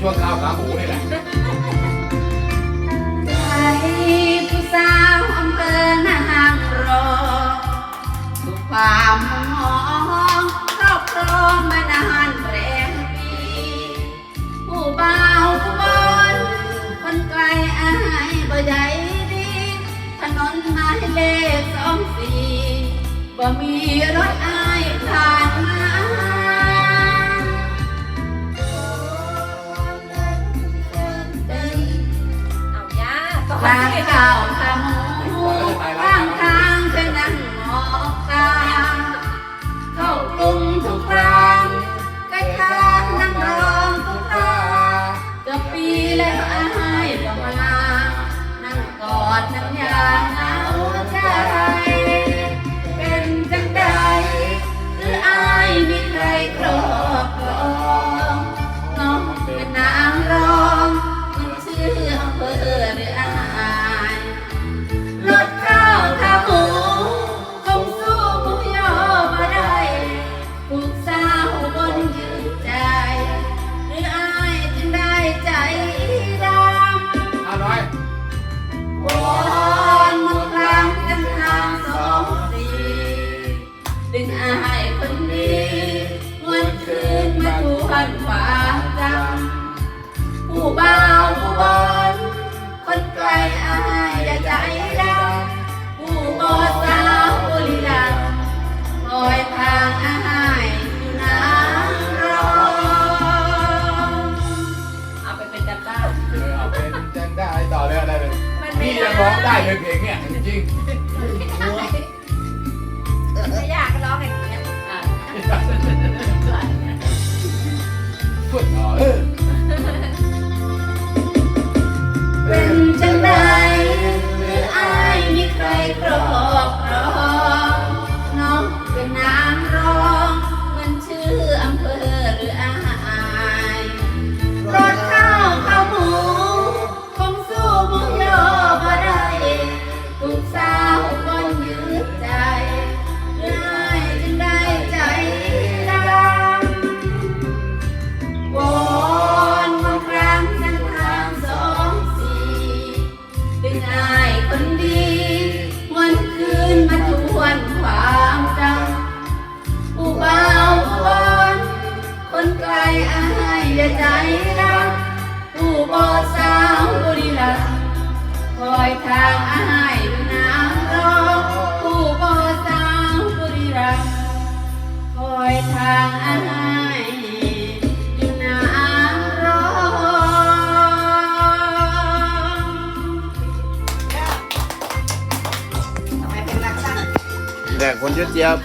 ช่วงข้าวขาหมูนี่แหละใจผู้สาวอำเภอนางรอดูความมองครอบครองมานานแรมปีผู้เบาผู้บอนคนไกลอายบ่ใหญ่ดีถนนไม้เลขสองสี่บ่มีรถอายผ่านมา ทางเก่าทางหมูข้างทางเคยนั่งมอกตาเข้ากรุงทุกครั้งใกล้ทางนั่งรองทุกคราจะปีแล้วอายบ่มานั่งกอดนั่งยา ดึงอายคนนี้วันคืนมาทวนความจำผู้บ่าวผู้บอนคนไกลอายอย่าใจดำผู้บอสาวบุรีรัมย์คอยทางอายอยู่นานรอเอาไปเป็นกันบ้านเออเอาเป็นจังได้ต่อเลยอะไรเลยมันไม่พี่ยังร้องได้เลยเพลงเนี่ยจริง คนดี วันคืนมาทวนความจำผู้บ่าผู้บอนคนไกลอายอย่าใจดำผู้บอสาวบุรีรัมย์คอยทางอายอยู่น้ำรอผู้บอสาวบุรีรัมย์คอยทางอาย แต่คนเจี๊ยบ